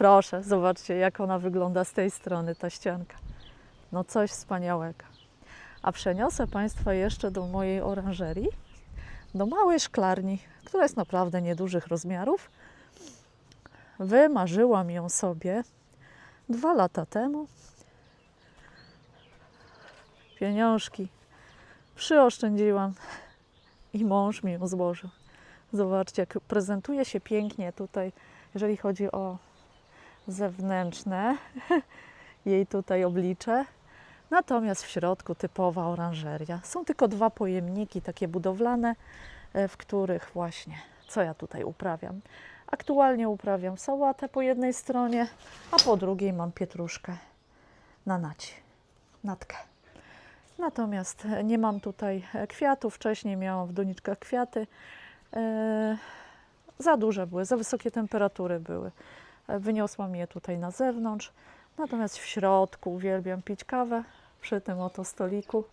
Proszę, zobaczcie, jak ona wygląda z tej strony, ta ścianka. No coś wspaniałego. A przeniosę Państwa jeszcze do mojej oranżerii, do małej szklarni, która jest naprawdę niedużych rozmiarów. Wymarzyłam ją sobie dwa lata temu. Pieniążki przyoszczędziłam i mąż mi ją złożył. Zobaczcie, jak prezentuje się pięknie tutaj, jeżeli chodzi o zewnętrzne jej tutaj oblicze. Natomiast w środku typowa oranżeria. Są tylko dwa pojemniki takie budowlane, e, w których właśnie co ja tutaj uprawiam. Aktualnie uprawiam sałatę po jednej stronie, a po drugiej mam pietruszkę na naci, natkę. Natomiast e, nie mam tutaj e, kwiatów. Wcześniej miałam w doniczkach kwiaty. Za duże były, za wysokie temperatury były. Wyniosłam je tutaj na zewnątrz. Natomiast w środku uwielbiam pić kawę przy tym oto stoliku,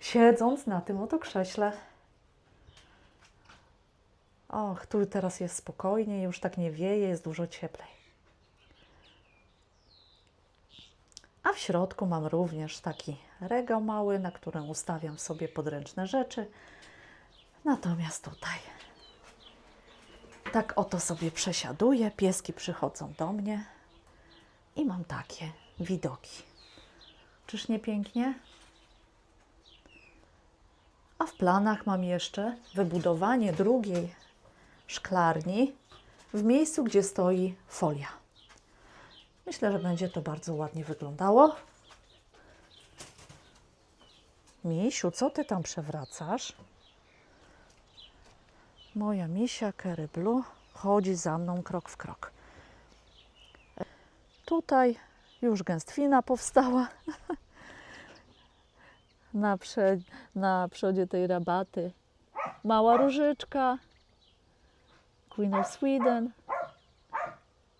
siedząc na tym oto krześle. Och, tu teraz jest spokojnie, już tak nie wieje, jest dużo cieplej. A w środku mam również taki regał mały, na którym ustawiam sobie podręczne rzeczy. Natomiast tutaj tak oto sobie przesiaduję, pieski przychodzą do mnie i mam takie widoki. Czyż nie pięknie? A w planach mam jeszcze wybudowanie drugiej szklarni w miejscu, gdzie stoi folia. Myślę, że będzie to bardzo ładnie wyglądało. Misiu, co ty tam przewracasz? Moja misia Kerry Blue chodzi za mną krok w krok. Tutaj już gęstwina powstała. Na, prze, na przodzie tej rabaty mała różyczka, Queen of Sweden.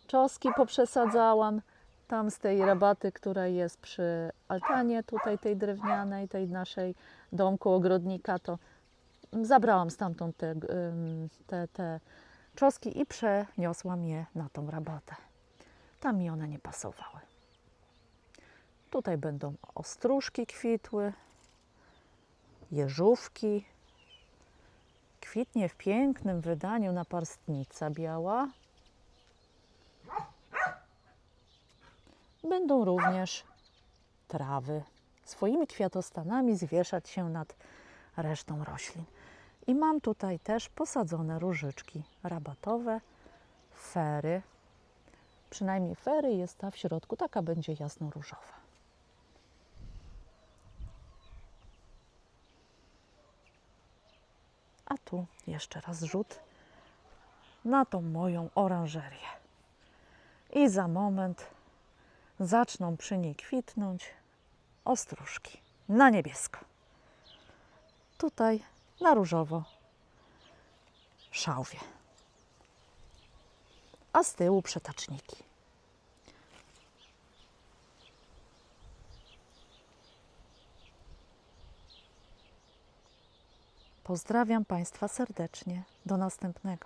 Czoski poprzesadzałam tam z tej rabaty, która jest przy altanie tutaj tej drewnianej, tej naszej domku ogrodnika, to zabrałam stamtąd te, te, te czoski i przeniosłam je na tą rabatę. Tam mi one nie pasowały. Tutaj będą ostróżki kwitły, jeżówki. Kwitnie w pięknym wydaniu naparstnica biała. Będą również trawy. Swoimi kwiatostanami zwieszać się nad resztą roślin. I mam tutaj też posadzone różyczki rabatowe, fery. Przynajmniej fery jest ta w środku, taka będzie jasno-różowa. A tu jeszcze raz rzut na tą moją oranżerię. I za moment zaczną przy niej kwitnąć ostróżki na niebiesko. Tutaj na różowo szałwie. A z tyłu przetaczniki. Pozdrawiam Państwa serdecznie. Do następnego.